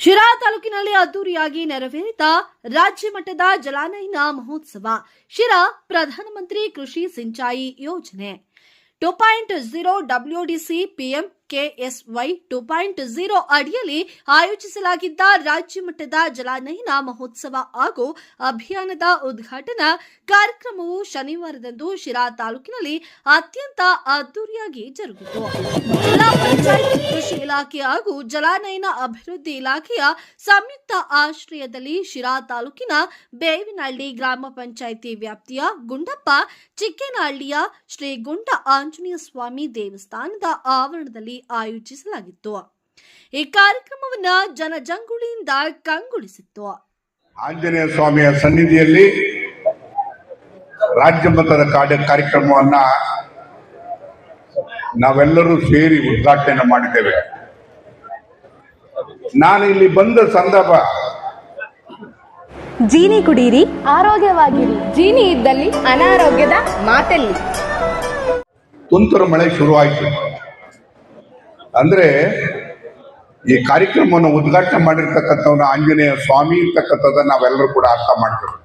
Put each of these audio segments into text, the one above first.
ಶಿರಾ ತಾಲೂಕಿನಲ್ಲಿ ಅದ್ದೂರಿಯಾಗಿ ನೆರವೇರಿದ ರಾಜ್ಯ ಮಟ್ಟದ ಜಲಾನಯನ ಮಹೋತ್ಸವ, Sira Pradhan Mantri Krishi Sinchayi Yojana. Two point zero WDC PM KSY two point zero ಅಡಿಯಲ್ಲಿ ಆಯೋಜಿಸಲಾಗಿದ್ದ ರಾಜ್ಯ ಮಟ್ಟದ ಜಲಾನಯನ ಮಹೋತ್ಸವ ಹಾಗೂ ಅಭಿಯಾನದ ಉದ್ಘಾಟನಾ ಕಾರ್ಯಕ್ರಮವು ಶನಿವಾರದಂದು ಶಿರಾ ತಾಲೂಕಿನಲ್ಲಿ ಅತ್ಯಂತ ಅದ್ದೂರಿಯಾಗಿ ಜರುಗಿತು. ಜಿಲ್ಲಾ ಪಂಚಾಯತ್, ಕೃಷಿ ಇಲಾಖೆ ಹಾಗೂ ಜಲಾನಯನ ಅಭಿವೃದ್ಧಿ ಇಲಾಖೆಯ ಸಂಯುಕ್ತ ಆಶ್ರಯದಲ್ಲಿ ಶಿರಾ ತಾಲೂಕಿನ ಬೇವಿನಹಳ್ಳಿ ಗ್ರಾಮ ಪಂಚಾಯಿತಿ ವ್ಯಾಪ್ತಿಯ ಗುಂಡಪ್ಪ, ಚಿಕ್ಕೇನಹಳ್ಳಿಯ ಶ್ರೀ ಗುಂಡ ಆಂಜನೇಯ ಸ್ವಾಮಿ ದೇವಸ್ಥಾನದ ಆವರಣದಲ್ಲಿ ಆಯೋಜಿಸಲಾಗಿತ್ತು. ಈ ಕಾರ್ಯಕ್ರಮವನ್ನ ಜನಜಂಗುಳಿಯಿಂದ ಕಂಗೊಳಿಸಿತ್ತು. ಆಂಜನೇಯ ಸ್ವಾಮಿಯ ಸನ್ನಿಧಿಯಲ್ಲಿ ರಾಜ್ಯ ಮಟ್ಟದ ಕಾರ್ಯ ಕಾರ್ಯಕ್ರಮವನ್ನ ನಾವೆಲ್ಲರೂ ಸೇರಿ ಉದ್ಘಾಟನೆ ಮಾಡಿದ್ದೇವೆ. ನಾನು ಇಲ್ಲಿ ಬಂದ ಸಂದರ್ಭ ಜೀನಿ ಕುಡೀರಿ ಆರೋಗ್ಯವಾಗಿರಿ. ಜೀನಿ ಇದ್ದಲ್ಲಿ ಅನಾರೋಗ್ಯದ ಮಾತಲ್ಲಿ. ತುಂತುರು ಮಳೆ ಶುರುವಾಯಿತು. ಅಂದ್ರೆ ಈ ಕಾರ್ಯಕ್ರಮವನ್ನು ಉದ್ಘಾಟನೆ ಮಾಡಿರ್ತಕ್ಕಂಥವ್ನ ಆಂಜನೇಯ ಸ್ವಾಮಿ ಇರ್ತಕ್ಕಂಥದ್ದನ್ನ ನಾವೆಲ್ಲರೂ ಕೂಡ ಅರ್ಥ ಮಾಡ್ತೇವೆ.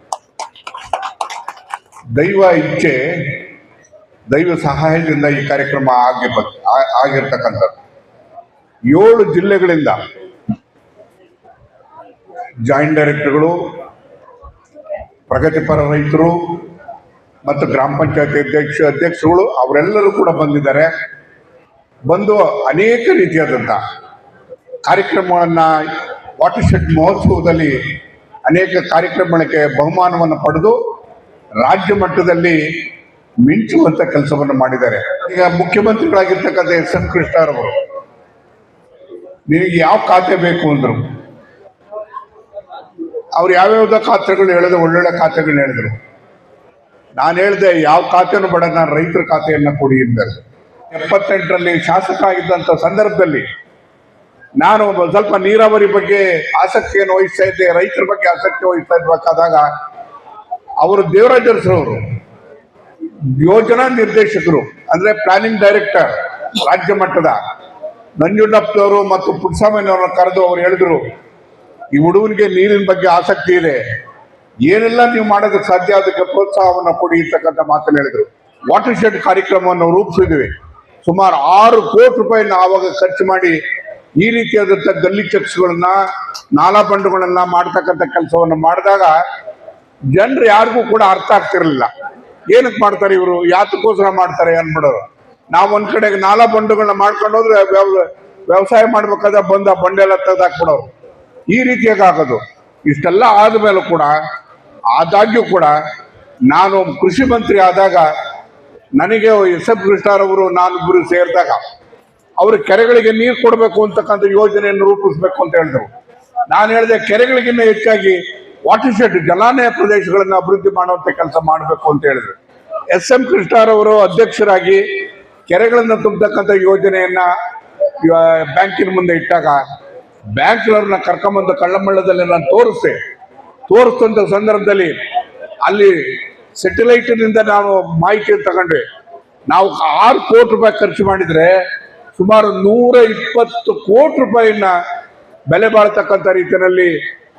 ದೈವ ಇಚ್ಛೆ, ದೈವ ಸಹಾಯದಿಂದ ಈ ಕಾರ್ಯಕ್ರಮ ಆಗಿ ಆಗಿರ್ತಕ್ಕಂಥದ್ದು. ಏಳು ಜಿಲ್ಲೆಗಳಿಂದ ಜಾಯಿಂಟ್ ಡೈರೆಕ್ಟರ್ಗಳು ಪ್ರಗತಿಪರ ರೈತರು, ಮತ್ತು ಗ್ರಾಮ ಪಂಚಾಯತಿ ಅಧ್ಯಕ್ಷ, ಅಧ್ಯಕ್ಷರುಗಳು, ಅವರೆಲ್ಲರೂ ಕೂಡ ಬಂದಿದ್ದಾರೆ. ಬಂದು ಅನೇಕ ರೀತಿಯಾದಂಥ ಕಾರ್ಯಕ್ರಮಗಳನ್ನ ವಾಟರ್ ಶೆಡ್ ಮಹೋತ್ಸವದಲ್ಲಿ ಅನೇಕ ಕಾರ್ಯಕ್ರಮಗಳಿಗೆ ಬಹುಮಾನವನ್ನು ಪಡೆದು ರಾಜ್ಯ ಮಟ್ಟದಲ್ಲಿ ಮಿಂಚುವಂತ ಕೆಲಸವನ್ನು ಮಾಡಿದ್ದಾರೆ. ಈಗ ಮುಖ್ಯಮಂತ್ರಿಗಳಾಗಿರ್ತಕ್ಕಂಥ ಎಸ್. ಎಂ. ಕೃಷ್ಣರವರು ನಿನಗೆ ಯಾವ ಖಾತೆ ಬೇಕು ಅಂದರು, ಅವ್ರು ಯಾವ್ಯಾವ್ದೋ ಖಾತೆಗಳು ಹೇಳಿದ್ರು, ಒಳ್ಳೊಳ್ಳೆ ಖಾತೆಗಳನ್ನ ಹೇಳಿದ್ರು. ನಾನು ಹೇಳಿದೆ, ಯಾವ ಖಾತೆಯನ್ನು ಬೇಡ, ನಾನು ರೈತರ ಖಾತೆಯನ್ನು ಕೊಡಿ ಎಂದರು ಎಪ್ಪತ್ತೆಂಟರಲ್ಲಿ ಶಾಸಕ ಆಗಿದ್ದಂಥ ಸಂದರ್ಭದಲ್ಲಿ ನಾನು ಒಂದು ಸ್ವಲ್ಪ ನೀರಾವರಿ ಬಗ್ಗೆ ಆಸಕ್ತಿಯನ್ನು ವಹಿಸ್ತಾ ಇದ್ದೆ, ರೈತರ ಬಗ್ಗೆ ಆಸಕ್ತಿ ವಹಿಸ್ತಾ ಇರಬೇಕಾದಾಗ ಅವರು ದೇವರಾಜ ಅರಸರವರು ಯೋಜನಾ ನಿರ್ದೇಶಕರು, ಅಂದ್ರೆ ಪ್ಲಾನಿಂಗ್ ಡೈರೆಕ್ಟರ್ ರಾಜ್ಯ ಮಟ್ಟದ ನಂಜುಂಡಪ್ಪನವರು ಮತ್ತು ಪುಟ್ಟಸ್ವಾಮಿನವರನ್ನ ಕರೆದು ಅವ್ರು ಹೇಳಿದ್ರು, ಈ ಹುಡುಗನಿಗೆ ನೀರಿನ ಬಗ್ಗೆ ಆಸಕ್ತಿ ಇದೆ, ಏನೆಲ್ಲ ನೀವು ಮಾಡೋದಕ್ಕೆ ಸಾಧ್ಯ, ಅದಕ್ಕೆ ಪ್ರೋತ್ಸಾಹವನ್ನು ಕೊಡಿ ಅಂತಕ್ಕಂಥ ಮಾತನ್ನು ಹೇಳಿದರು. ವಾಟರ್ ಶೆಡ್ ಕಾರ್ಯಕ್ರಮವನ್ನು ರೂಪಿಸಿದ್ವಿ ಸುಮಾರು ಆರು ಕೋಟಿ ರೂಪಾಯಿನ ಆವಾಗ ಖರ್ಚು ಮಾಡಿ ಈ ರೀತಿಯಾದಂಥ ಗಲ್ಲಿ ಚಕ್ಸ್ಗಳನ್ನ, ನಾಲಾ ಬಂಡುಗಳನ್ನ ಮಾಡ್ತಕ್ಕಂಥ ಕೆಲಸವನ್ನು ಮಾಡಿದಾಗ ಜನರು ಯಾರಿಗೂ ಕೂಡ ಅರ್ಥ ಆಗ್ತಿರಲಿಲ್ಲ. ಏನಕ್ಕೆ ಮಾಡ್ತಾರೆ ಇವರು? ಯಾತಕ್ಕೋಸ್ಕರ ಮಾಡ್ತಾರೆ ಅನ್ಬಿಡೋರು. ನಾವು ಒಂದ್ ಕಡೆಗೆ ನಾಲಾ ಬಂಡುಗಳನ್ನ ಮಾಡ್ಕೊಂಡು ಹೋದ್ರೆ ವ್ಯವ- ವ್ಯವಸಾಯ ಮಾಡ್ಬೇಕಾದ್ರೆ ಬಂದ ಬಂಡೆಲ್ಲ ತೆಗೆದಾಕ್ಬಿಡೋರು ಈ ರೀತಿಯಾಗಿ ಆಗೋದು? ಇಷ್ಟೆಲ್ಲ ಆದ್ಮೇಲೆ ಕೂಡ, ಆದಾಗ್ಯೂ ಕೂಡ ನಾನು ಕೃಷಿ ಮಂತ್ರಿ ಆದಾಗ ನನಗೆ ಎಸ್ ಎಫ್ ಕೃಷ್ಣರವರು ನಾನಿಬ್ಬರು ಸೇರಿದಾಗ ಅವರು ಕೆರೆಗಳಿಗೆ ನೀರು ಕೊಡಬೇಕು ಅಂತಕ್ಕಂಥ ಯೋಜನೆಯನ್ನು ರೂಪಿಸಬೇಕು ಅಂತ ಹೇಳಿದರು. ನಾನು ಹೇಳಿದೆ, ಕೆರೆಗಳಿಗಿನ್ನ ಹೆಚ್ಚಾಗಿ ವಾಟರ್ ಶೆಡ್ ಜಲಾನಯ ಪ್ರದೇಶಗಳನ್ನು ಅಭಿವೃದ್ಧಿ ಮಾಡುವಂತ ಕೆಲಸ ಮಾಡಬೇಕು ಅಂತ ಹೇಳಿದ್ರು. ಎಸ್ ಎಂ ಕೃಷ್ಣರವರು ಅಧ್ಯಕ್ಷರಾಗಿ ಕೆರೆಗಳನ್ನು ತುಂಬತಕ್ಕಂಥ ಯೋಜನೆಯನ್ನ ಬ್ಯಾಂಕಿನ ಮುಂದೆ ಇಟ್ಟಾಗ ಬ್ಯಾಂಕ್ನವ್ರನ್ನ ಕರ್ಕೊಂಬಂದು ಕಳ್ಳಮಳ್ಳದಲ್ಲಿ ನಾನು ತೋರಿಸ್ದೆ. ತೋರಿಸ್ತಂತ ಸಂದರ್ಭದಲ್ಲಿ ಅಲ್ಲಿ ಸೆಟಲೈಟ್ನಿಂದ ನಾವು ಮಾಹಿತಿ ತಗೊಂಡ್ವಿ. ನಾವು ಆರು ಕೋಟಿ ರೂಪಾಯಿ ಖರ್ಚು ಮಾಡಿದ್ರೆ ಸುಮಾರು ನೂರ ಇಪ್ಪತ್ತು ಕೋಟಿ ರೂಪಾಯಿನ ಬೆಲೆ ಬಾಳ್ತಕ್ಕಂಥ ರೀತಿಯಲ್ಲಿ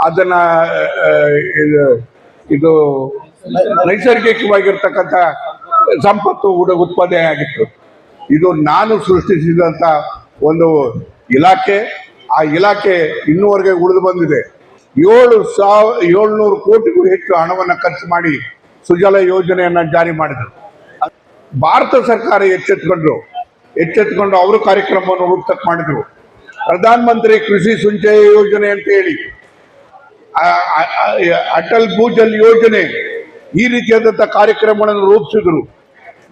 ಅದನ್ನ ಇದು ಇದು ನೈಸರ್ಗಿಕವಾಗಿರ್ತಕ್ಕಂಥ ಸಂಪತ್ತು ಕೂಡ ಉತ್ಪಾದನೆ ಆಗಿತ್ತು. ಇದು ನಾನು ಸೃಷ್ಟಿಸಿದಂತ ಒಂದು ಇಲಾಖೆ. ಆ ಇಲಾಖೆ ಇನ್ನೂವರೆಗೆ ಉಳಿದು ಬಂದಿದೆ. ಏಳು ಸಾವಿರ, ಏಳ್ನೂರು ಕೋಟಿಗೂ ಹೆಚ್ಚು ಹಣವನ್ನು ಖರ್ಚು ಮಾಡಿ ಸುಜಲ ಯೋಜನೆಯನ್ನ ಜಾರಿ ಮಾಡಿದರು. ಭಾರತ ಸರ್ಕಾರ ಎಚ್ಚೆತ್ಕೊಂಡ್ರು. ಎಚ್ಚೆತ್ಕೊಂಡು ಅವರು ಕಾರ್ಯಕ್ರಮವನ್ನು ರೂಪಿಸಕ್ ಮಾಡಿದ್ರು. ಪ್ರಧಾನ ಮಂತ್ರಿ ಕೃಷಿ ಸಂಚಯ ಯೋಜನೆ ಅಂತ ಹೇಳಿ ಅಟಲ್ ಭೂಜಲ್ ಯೋಜನೆ ಈ ರೀತಿಯಾದಂಥ ಕಾರ್ಯಕ್ರಮಗಳನ್ನು ರೂಪಿಸಿದ್ರು.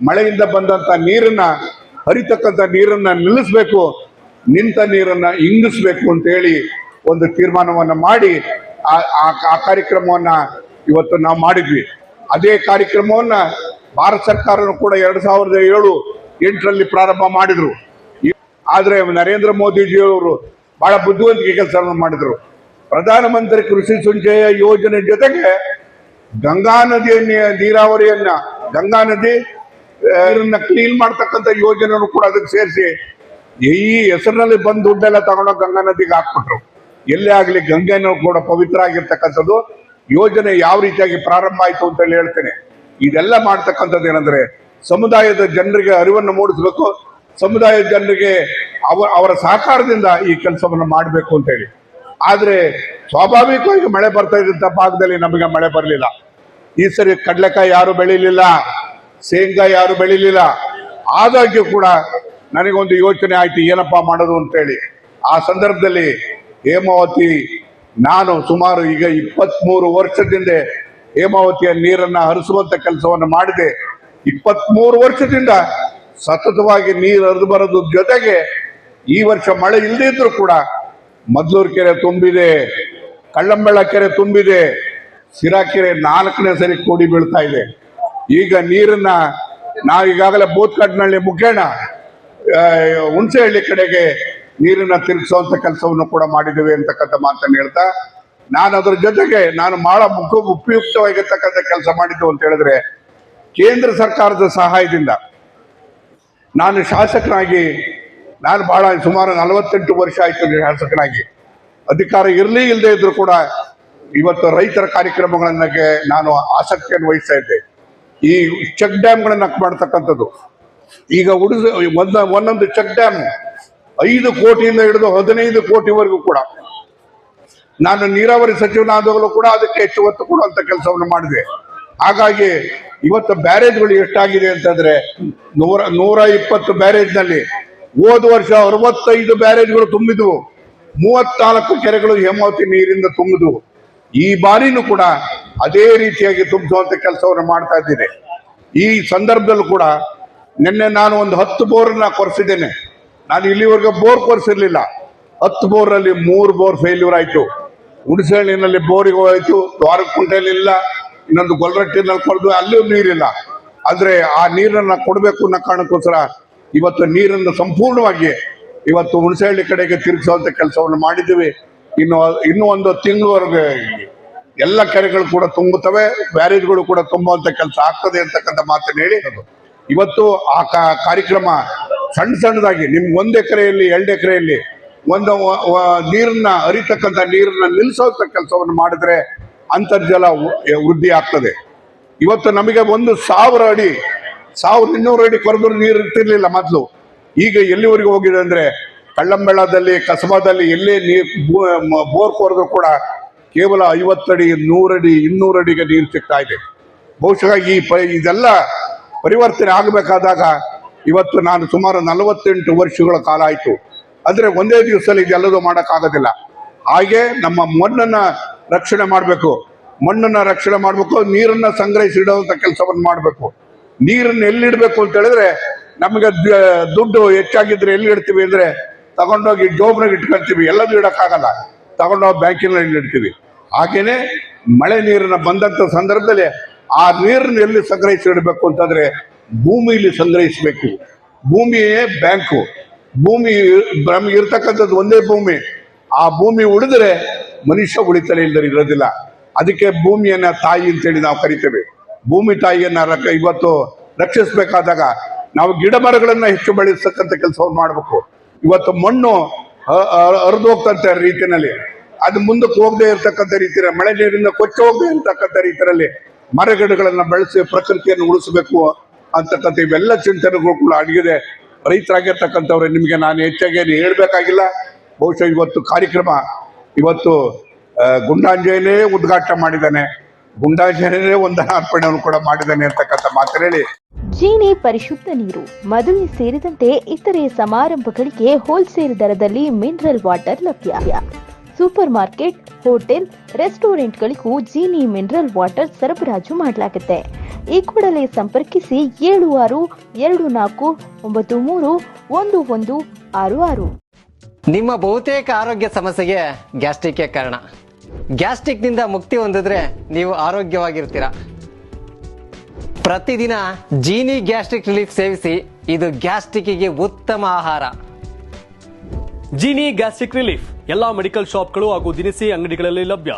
ಮಳೆಯಿಂದ ಬಂದಂತ ನೀರನ್ನ ಹರಿತಕ್ಕಂಥ ನೀರನ್ನ ನಿಲ್ಲಿಸಬೇಕು, ನಿಂತ ನೀರನ್ನ ಇಂಗಿಸ್ಬೇಕು ಅಂತ ಹೇಳಿ ಒಂದು ತೀರ್ಮಾನವನ್ನು ಮಾಡಿ ಆ ಕಾರ್ಯಕ್ರಮವನ್ನ ಇವತ್ತು ನಾವು ಮಾಡಿದ್ವಿ. ಅದೇ ಕಾರ್ಯಕ್ರಮವನ್ನ ಭಾರತ ಸರ್ಕಾರನು ಕೂಡ ಎರಡ್ ಸಾವಿರದ ಏಳು ಎಂಟರಲ್ಲಿ ಪ್ರಾರಂಭ ಮಾಡಿದ್ರು. ಆದರೆ ನರೇಂದ್ರ ಮೋದಿಜಿಯವರು ಬಹಳ ಬುದ್ಧಿವಂತಿಕೆ ಕೆಲಸವನ್ನು ಮಾಡಿದ್ರು. ಪ್ರಧಾನಮಂತ್ರಿ ಕೃಷಿ ಸಂಚಯ ಯೋಜನೆ ಜೊತೆಗೆ ಗಂಗಾ ನದಿಯ ನೀರಾವರಿಯನ್ನು, ಗಂಗಾ ನದಿ ಕ್ಲೀನ್ ಮಾಡ್ತಕ್ಕಂಥ ಯೋಜನೆಯನ್ನು ಕೂಡ ಅದಕ್ಕೆ ಸೇರಿಸಿ ಈ ಹೆಸರಿನಲ್ಲಿ ಬಂದು ದುಡ್ಡೆಲ್ಲ ತಗೊಂಡೋಗಿ ಗಂಗಾ ನದಿಗೆ ಹಾಕ್ಬಿಟ್ರು. ಎಲ್ಲೇ ಆಗಲಿ ಗಂಗೆನೂ ಕೂಡ ಪವಿತ್ರ ಆಗಿರ್ತಕ್ಕಂಥದ್ದು. ಯೋಜನೆ ಯಾವ ರೀತಿಯಾಗಿ ಪ್ರಾರಂಭ ಆಯಿತು ಅಂತ ಹೇಳಿ ಹೇಳ್ತೇನೆ. ಇದೆಲ್ಲ ಮಾಡ್ತಕ್ಕಂಥದ್ದು ಏನಂದ್ರೆ, ಸಮುದಾಯದ ಜನರಿಗೆ ಅರಿವನ್ನು ಮೂಡಿಸಬೇಕು, ಸಮುದಾಯದ ಜನರಿಗೆ ಅವ, ಅವರ ಸಹಕಾರದಿಂದ ಈ ಕೆಲಸವನ್ನು ಮಾಡಬೇಕು ಅಂತ ಹೇಳಿ ಆದ್ರೆ ಸ್ವಾಭಾವಿಕವಾಗಿ ಮಳೆ ಬರ್ತಾ ಇದ್ದಂಥ ಭಾಗದಲ್ಲಿ ನಮಗೆ ಮಳೆ ಬರಲಿಲ್ಲ. ಈ ಸರಿ ಕಡಲೆಕಾಯಿ ಯಾರು ಬೆಳಿಲಿಲ್ಲ, ಶೇಂಗಾ ಯಾರು ಬೆಳಿಲಿಲ್ಲ. ಆದಾಗ್ಯೂ ಕೂಡ ನನಗೊಂದು ಯೋಚನೆ ಆಯ್ತು, ಏನಪ್ಪಾ ಮಾಡೋದು ಅಂತೇಳಿ. ಆ ಸಂದರ್ಭದಲ್ಲಿ ಹೇಮಾವತಿ ನಾನು ಸುಮಾರು ಈಗ ಇಪ್ಪತ್ಮೂರು ವರ್ಷದಿಂದ ಹೇಮಾವತಿಯ ನೀರನ್ನ ಹರಿಸುವಂತ ಕೆಲಸವನ್ನು ಮಾಡಿದೆ. ಇಪ್ಪತ್ಮೂರು ವರ್ಷದಿಂದ ಸತತವಾಗಿ ನೀರು ಹರಿದು ಬರೋದು ಜೊತೆಗೆ ಈ ವರ್ಷ ಮಳೆ ಇಲ್ಲದೇ ಇದ್ರೂ ಕೂಡ ಮದ್ಲೂರು ಕೆರೆ ತುಂಬಿದೆ ಕಳ್ಳಂಬೆಳ ಕೆರೆ ತುಂಬಿದೆ ಸಿರಾ ಕೆರೆ ನಾಲ್ಕನೇ ಸರಿ ಕೂಡಿ ಬೀಳ್ತಾ ಇದೆ. ಈಗ ನೀರನ್ನ ನಾವು ಈಗಾಗಲೇ ಬೂತ್ಕಟ್ನಳ್ಳಿ ಮುಖೇಣ ಹುಣಸೆಹಳ್ಳಿ ಕಡೆಗೆ ನೀರನ್ನ ತಿರುಗಿಸುವಂತ ಕೆಲಸವನ್ನು ಕೂಡ ಮಾಡಿದ್ದೇವೆ ಅಂತಕ್ಕಂಥ ಮಾತನ್ನು ಹೇಳ್ತಾ, ನಾನು ಅದರ ಜೊತೆಗೆ ನಾನು ಬಹಳ ಮುಖ ಉಪಯುಕ್ತವಾಗಿರ್ತಕ್ಕಂಥ ಕೆಲಸ ಮಾಡಿದ್ದು ಅಂತ ಹೇಳಿದ್ರೆ, ಕೇಂದ್ರ ಸರ್ಕಾರದ ಸಹಾಯದಿಂದ ನಾನು ಶಾಸಕನಾಗಿ, ನಾನು ಬಹಳ ಸುಮಾರು ನಲವತ್ತೆಂಟು ವರ್ಷ ಆಯ್ತು ಶಾಸಕನಾಗಿ. ಅಧಿಕಾರ ಇರಲಿ ಇಲ್ಲದೆ ಇದ್ರು ಕೂಡ ಇವತ್ತು ರೈತರ ಕಾರ್ಯಕ್ರಮಗಳನ್ನ ನಾನು ಆಸಕ್ತಿಯನ್ನು ವಹಿಸ್ತಾ ಇದ್ದೆ. ಈ ಚೆಕ್ ಡ್ಯಾಮ್ಗಳನ್ನ ಮಾಡ್ತಕ್ಕಂಥದ್ದು. ಈಗ ಉಡಿಸ ಒಂದ ಒಂದೊಂದು ಚೆಕ್ ಡ್ಯಾಮ್ ಐದು ಕೋಟಿಯಿಂದ ಹಿಡಿದು ಹದಿನೈದು ಕೋಟಿವರೆಗೂ ಕೂಡ ನಾನು ನೀರಾವರಿ ಸಚಿವನಾದಾಗಲೂ ಕೂಡ ಅದಕ್ಕೆ ಹೆಚ್ಚು ಒತ್ತು ಕೊಡುವಂತ ಕೆಲಸವನ್ನು ಮಾಡಿದೆ. ಹಾಗಾಗಿ ಇವತ್ತು ಬ್ಯಾರೇಜ್ಗಳು ಎಷ್ಟಾಗಿದೆ ಅಂತಂದ್ರೆ ನೂರ ನೂರ ಇಪ್ಪತ್ತು ಬ್ಯಾರೇಜ್ನಲ್ಲಿ ಹೋದ ವರ್ಷ ಅರವತ್ತೈದು ಬ್ಯಾರೇಜ್ಗಳು ತುಂಬಿದ್ವು. ಮೂವತ್ನಾಲ್ಕು ಕೆರೆಗಳು ಹೇಮಾವತಿ ನೀರಿಂದ ತುಂಬಿದ್ವು. ಈ ಬಾರಿನೂ ಕೂಡ ಅದೇ ರೀತಿಯಾಗಿ ತುಂಬಿಸುವಂತ ಕೆಲಸವನ್ನು ಮಾಡ್ತಾ ಇದ್ದೀನಿ. ಈ ಸಂದರ್ಭದಲ್ಲೂ ಕೂಡ ನಿನ್ನೆ ನಾನು ಒಂದು ಹತ್ತು ಬೋರ್ನ ಕೊರೆಸಿದ್ದೇನೆ. ನಾನು ಇಲ್ಲಿವರೆಗೆ ಬೋರ್ ಕೊರ್ಸಿರ್ಲಿಲ್ಲ ಹತ್ತು ಬೋರಲ್ಲಿ ಮೂರು ಬೋರ್ ಫೇಲ್ಯೂರ್ ಆಯ್ತು. ಹುಣಸೆಹಳ್ಳಿನಲ್ಲಿ ಬೋರಿಗೆ ಹೋಯ್ತು ಇಲ್ಲ, ಇನ್ನೊಂದು ಗೊಲ್ರಟ್ಟಿನಲ್ಲಿ ಕೊಡ್ದು ಅಲ್ಲೂ ನೀರಿಲ್ಲ. ಆದರೆ ಆ ನೀರನ್ನ ಕೊಡಬೇಕು ಅನ್ನೋ ಕಾರಣಕ್ಕೋಸ್ಕರ ಇವತ್ತು ನೀರನ್ನು ಸಂಪೂರ್ಣವಾಗಿ ಇವತ್ತು ಹುಣಸೆಹಳ್ಳಿ ಕಡೆಗೆ ತಿರುಗಿಸುವಂತ ಕೆಲಸವನ್ನು ಮಾಡಿದ್ದೀವಿ. ಇನ್ನು, ಇನ್ನೂ ಒಂದು ತಿಂಗಳವರೆಗೆ ಎಲ್ಲ ಕೆರೆಗಳು ಕೂಡ ತುಂಬುತ್ತವೆ, ಬ್ಯಾರೇಜ್ಗಳು ಕೂಡ ತುಂಬುವಂತ ಕೆಲಸ ಆಗ್ತದೆ ಅಂತಕ್ಕಂಥ ಮಾತನ್ನು ಹೇಳಿ. ಇವತ್ತು ಆ ಕಾರ್ಯಕ್ರಮ ಸಣ್ಣ ಸಣ್ಣದಾಗಿ, ನಿಮ್ಗೆ ಒಂದ್ ಎಕರೆಯಲ್ಲಿ, ಎರಡು ಎಕರೆಯಲ್ಲಿ ಒಂದು ನೀರನ್ನ ಹರಿತಕ್ಕಂಥ ನೀರನ್ನ ನಿಲ್ಲಿಸೋಂಥ ಕೆಲಸವನ್ನು ಮಾಡಿದ್ರೆ ಅಂತರ್ಜಲ ವೃದ್ಧಿ ಆಗ್ತದೆ. ಇವತ್ತು ನಮಗೆ ಒಂದು ಸಾವಿರ ಅಡಿ, ಸಾವಿರದ ಇನ್ನೂರು ಅಡಿ ಕೊರೆದ್ರು ನೀರು ಇರ್ತಿರ್ಲಿಲ್ಲ ಮೊದಲು. ಈಗ ಎಲ್ಲಿವರೆಗೂ ಹೋಗಿದೆ ಅಂದ್ರೆ ಕಳ್ಳಂಬೆಳ್ಳದಲ್ಲಿ, ಕಸಬಾದಲ್ಲಿ ಎಲ್ಲೇ ನೀರು ಬೋರ್ ಕೊರೆದ್ರು ಕೂಡ ಕೇವಲ ಐವತ್ತಡಿ ನೂರಡಿ ಇನ್ನೂರು ಅಡಿಗೆ ನೀರು ಸಿಗ್ತಾ ಇದೆ. ಬಹುಶಃ ಈ ಪ, ಇದೆಲ್ಲ ಪರಿವರ್ತನೆ ಆಗಬೇಕಾದಾಗ ಇವತ್ತು ನಾನು ಸುಮಾರು ನಲವತ್ತೆಂಟು ವರ್ಷಗಳ ಕಾಲ ಆಯಿತು. ಅಂದರೆ ಒಂದೇ ದಿವಸದಲ್ಲಿ ಇದೆಲ್ಲದೂ ಮಾಡೋಕ್ಕಾಗೋದಿಲ್ಲ. ಹಾಗೆ ನಮ್ಮ ಮಣ್ಣನ್ನು ರಕ್ಷಣೆ ಮಾಡಬೇಕು. ಮಣ್ಣನ್ನು ರಕ್ಷಣೆ ಮಾಡಬೇಕು, ನೀರನ್ನ ಸಂಗ್ರಹಿಸಿಡುವಂಥ ಕೆಲಸವನ್ನು ಮಾಡಬೇಕು. ನೀರನ್ನು ಎಲ್ಲಿಡಬೇಕು ಅಂತ ಹೇಳಿದ್ರೆ, ನಮಗೆ ದುಡ್ಡು ಹೆಚ್ಚಾಗಿದ್ರೆ ಎಲ್ಲಿ ಇಡ್ತೀವಿ ಅಂದ್ರೆ, ತಗೊಂಡೋಗಿ ಜೋಬ್ನಾಗ ಇಟ್ಕೊಳ್ತೀವಿ. ಎಲ್ಲದೂ ಇಡೋಕ್ಕಾಗಲ್ಲ. ತಗೊಂಡೋಗಿ ಬ್ಯಾಂಕಿನಲ್ಲಿ ಇಡ್ತೀವಿ. ಹಾಗೆಯೇ ಮಳೆ ನೀರನ್ನ ಬಂದಂತ ಸಂದರ್ಭದಲ್ಲಿ ಆ ನೀರನ್ನು ಎಲ್ಲಿ ಸಂಗ್ರಹಿಸಿ ಇಡಬೇಕು ಅಂತಂದ್ರೆ ಭೂಮಿಲಿ ಸಂಗ್ರಹಿಸಬೇಕು. ಭೂಮಿಯೇ ಬ್ಯಾಂಕು. ಭೂಮಿ ನಮಗೆ ಇರ್ತಕ್ಕಂಥದ್ದು ಒಂದೇ ಭೂಮಿ. ಆ ಭೂಮಿ ಉಳಿದ್ರೆ ಮನುಷ್ಯ ಉಳಿತಲೇ ಇಲ್ಲದೆ ಇರೋದಿಲ್ಲ. ಅದಕ್ಕೆ ಭೂಮಿಯನ್ನ ತಾಯಿ ಅಂತೇಳಿ ನಾವು ಕರಿತೇವೆ. ಭೂಮಿ ತಾಯಿಯನ್ನ ಇವತ್ತು ರಕ್ಷಿಸಬೇಕಾದಾಗ ನಾವು ಗಿಡ ಮರಗಳನ್ನ ಹೆಚ್ಚು ಬೆಳೆಸ್ತಕ್ಕಂಥ ಕೆಲಸವನ್ನು ಮಾಡಬೇಕು. ಇವತ್ತು ಮಣ್ಣು ಹರಿದು ಹೋಗ್ತಂತ ರೀತಿಯಲ್ಲಿ ಅದು ಮುಂದಕ್ಕೆ ಹೋಗದೆ ಇರ್ತಕ್ಕಂಥ ರೀತಿಯಲ್ಲಿ, ಮಳೆ ನೀರಿಂದ ಕೊಚ್ಚ ಹೋಗದೆ ಇರ್ತಕ್ಕಂಥ ರೀತಿಯಲ್ಲಿ ಮರಗಿಡಗಳನ್ನು ಬೆಳೆಸಿ ಪ್ರಕೃತಿಯನ್ನು ಉಳಿಸಬೇಕು. ಅಂತಕ್ಕಂಥ ಇವೆಲ್ಲ ಚಿಂತನೆಗಳು ಕೂಡ ಅಡಗಿದೆ. ರೈತರಾಗಿರ್ತಕ್ಕಂಥವ್ರೆ, ನಿಮಗೆ ನಾನು ಹೆಚ್ಚಾಗಿ ಹೇಳಬೇಕಾಗಿಲ್ಲ. ಬಹುಶಃ ಇವತ್ತು ಕಾರ್ಯಕ್ರಮ, ಇವತ್ತು ಗುಂಡಾಂಜಯನೇ ಉದ್ಘಾಟನೆ ಮಾಡಿದ್ದಾನೆ. ಗುಂಡಾಂಜಯನೇ ವಂದನಾರ್ಪಣೆಯನ್ನು ಕೂಡ ಮಾಡಿದ್ದಾನೆ ಅಂತಕ್ಕಂಥ ಮಾತನಾಡಿ ಜೀನಿ ಪರಿಶುದ್ಧ ನೀರು, ಮದುವೆ ಸೇರಿದಂತೆ ಇತರೆ ಸಮಾರಂಭಗಳಿಗೆ ಹೋಲ್ಸೇಲ್ ದರದಲ್ಲಿ ಮಿನರಲ್ ವಾಟರ್ ಲಭ್ಯ. ಸೂಪರ್ ಮಾರ್ಕೆಟ್, ಹೋಟೆಲ್, ರೆಸ್ಟೋರೆಂಟ್ಗಳಿಗೂ ಜೀನಿ ಮಿನರಲ್ ವಾಟರ್ ಸರಬರಾಜು ಮಾಡಲಾಗುತ್ತೆ. ಈ ಕೂಡಲೇ ಸಂಪರ್ಕಿಸಿ ಏಳು ಆರು ಎರಡು ನಾಲ್ಕು ಒಂಬತ್ತು ಮೂರು ಒಂದು ಒಂದು ಆರು ಆರು. ನಿಮ್ಮ ಬಹುತೇಕ ಆರೋಗ್ಯ ಸಮಸ್ಯೆಗೆ ಗ್ಯಾಸ್ಟ್ರಿಕ್ ಕಾರಣ. ಗ್ಯಾಸ್ಟ್ರಿಕ್ನಿಂದ ಮುಕ್ತಿ ಹೊಂದಿದ್ರೆ ನೀವು ಆರೋಗ್ಯವಾಗಿರ್ತೀರಾ. ಪ್ರತಿದಿನ ಜೀನಿ ಗ್ಯಾಸ್ಟ್ರಿಕ್ ರಿಲೀಫ್ ಸೇವಿಸಿ ಇದು ಗ್ಯಾಸ್ಟ್ರಿಕ್ಗೆ ಉತ್ತಮ ಆಹಾರ. Jeeni gastric relief. ಎಲ್ಲಾ ಮೆಡಿಕಲ್ ಶಾಪ್ಗಳು ಹಾಗೂ ದಿನಸಿ ಅಂಗಡಿಗಳಲ್ಲಿ ಲಭ್ಯ.